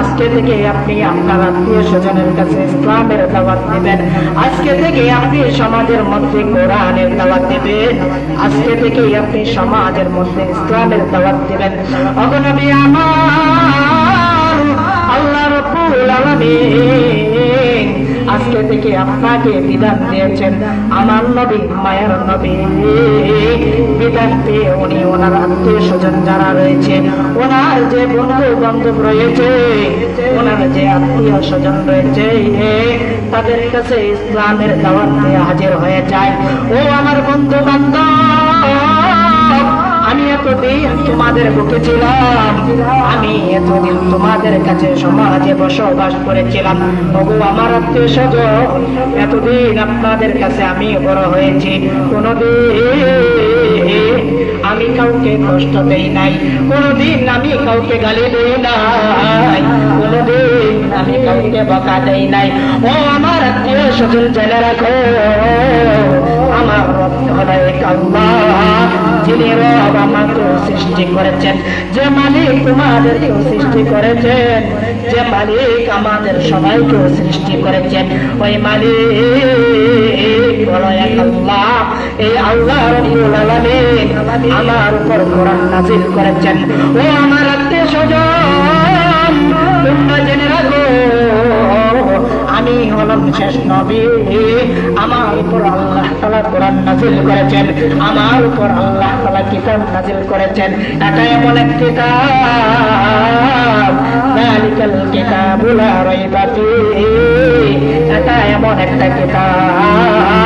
আজকে থেকে আপনি আপনার আত্মীয় স্বজনের কাছে ইসলামের দাওয়াত দিবেন। আজকে থেকে আপনি সমাজের মধ্যে কোরআনের দাওয়াত দিবেন। আজকে থেকে আপনি সমাজের মধ্যে ইসলামের দাওয়াত দিবেন। ওগো নবী আমার, আল্লাহ রব্বুল আলামিন আজকে থেকে আপনাকে বিধান দিয়েছেন আমার নবী, মায়ের নবী। বিধান পেয়ে উনি ওনার আত্মীয় স্বজন যারা রয়েছে, ওনার যে বন্ধু বান্ধব রয়েছে, ওনার যে আত্মীয় স্বজন রয়েছে তাদের কাছে ইসলামের দাওয়াত হাজির হয়ে যায়। ও আমার বন্ধু বান্ধব এতদিন আপনাদের কাছে আমি বড় হয়েছি। কোনদিন আমি কাউকে কষ্ট দেই নাই, কোনদিন আমি কাউকে গালি দেই নাই, কোনদিন আমি কাউকে বকা দেই নাই। ও আমার আত্মীয় স্বজন, জেনে রাখো, আমার রব হলো যিনি রব আমাকে সৃষ্টি করেছেন। যে মালিক তোমাদেরকে সৃষ্টি করেছেন, যে মালিক আমাদের সবাইকে সৃষ্টি করেছেন। ওই মালিক হলো এক আল্লাহ। এই আল্লাহ রব্বুল আলামিন আমার উপর কোরআন নাজিল করেছেন। ও আমার আত্মীয় স্বজন তোমরা জেনে রাখো, আমি হলাম শেষ নবী। আমার উপর আল্লাহ তালা কোরআন নাজিল করেছেন, আমার উপর আল্লাহ তালা কিতাব নাজিল করেছেন। এটা এমন এক কিতাব যালিকাল কিতাবুল রাইবা ফীহি। এটা এমন একটা কিতাব।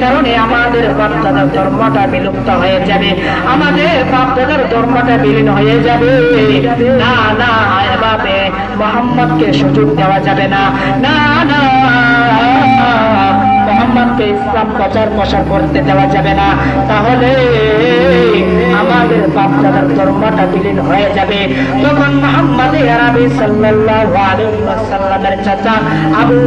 কারণে আমাদের বাপ দাদার ধর্মটা বিলুপ্ত হয়ে যাবে। আমাদের বাপ দাদার ধর্মটা বিলীন হয়ে যাবে। না না এভাবে মোহাম্মদকে সুযোগ দেওয়া যাবে না। না না, মোহাম্মদকে ইসলাম প্রচার প্রসার করতে দেওয়া যাবে না। তাহলে আমাদের বাপ দাদার ধর্মটা বিলীন হয়ে যাবে। তখন মোহাম্মদ আরবি সাল্লাল্লাহু আলাইহি ওয়াসাল্লামের চাচা আবু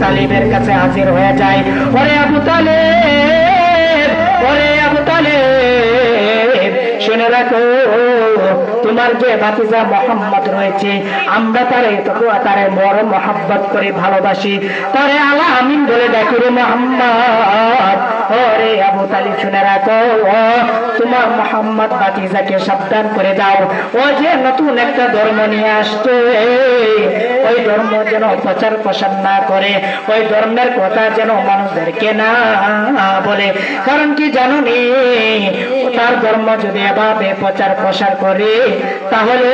তালিবের কাছে হাজির হয়ে যায়। ওরে আবু তালেব, ওরে আবু তালেব, শুনে রাখো। তোমার যে বাতিজা মোহাম্মদ রয়েছে, আমরা তারে তারে বড় মোহাব্বত করে ভালোবাসি। তারে আলা আমিন বলে ডাকি রে মোহাম্মদ, ওরে আবু তালি শুনে রাখো। তোমার মোহাম্মদ বাতিজাকে সাবধান করে দাও। ও যে নতুন একটা ধর্ম নিয়ে আসছে, ওই ধর্ম যেন প্রচার প্রসার না করে, ওই ধর্মের কথা যেন মানুষদেরকে না বলে। কারণ কি জানো নি? তার ধর্ম যদি এভাবে প্রচার প্রসার করে তাহলে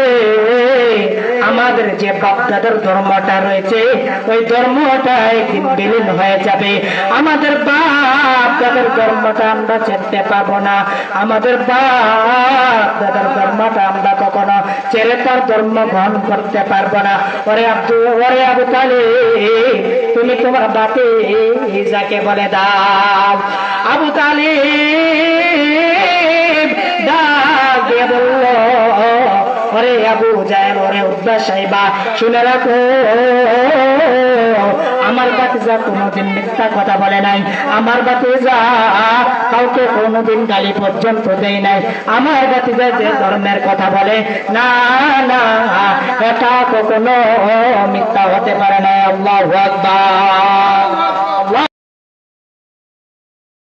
আমাদের যে বাপদাদার ধর্মটা রয়েছে, ওই ধর্মটা একদিন বিলীন হয়ে যাবে। আমাদের বাপ দাদার ধর্মটা আমরা চিনতে পাবো না। আমাদের বাপ দাদার ধর্মটা আমরা কখনো ছেড়ে তার ধর্ম গ্রহণ করতে পারব না। ওরে আব্দু, ওরে আবু তালে তুমি তোমার বাপে যাকে বলে দাও। আবু তালে ওরে আবু জাহেল ওরে উদ্বা সাহেবা শুনে রাখো, আমার বাতিজা কোনোদিন মিথ্যা কথা বলে নাই। আমার বাতিজা কাউকে কোনোদিন গালি পর্যন্ত দেয় নাই। আমার বাতিজা যে ধর্মের কথা বলে, না না, এটা কখনো মিথ্যা হতে পারে না আল্লাহু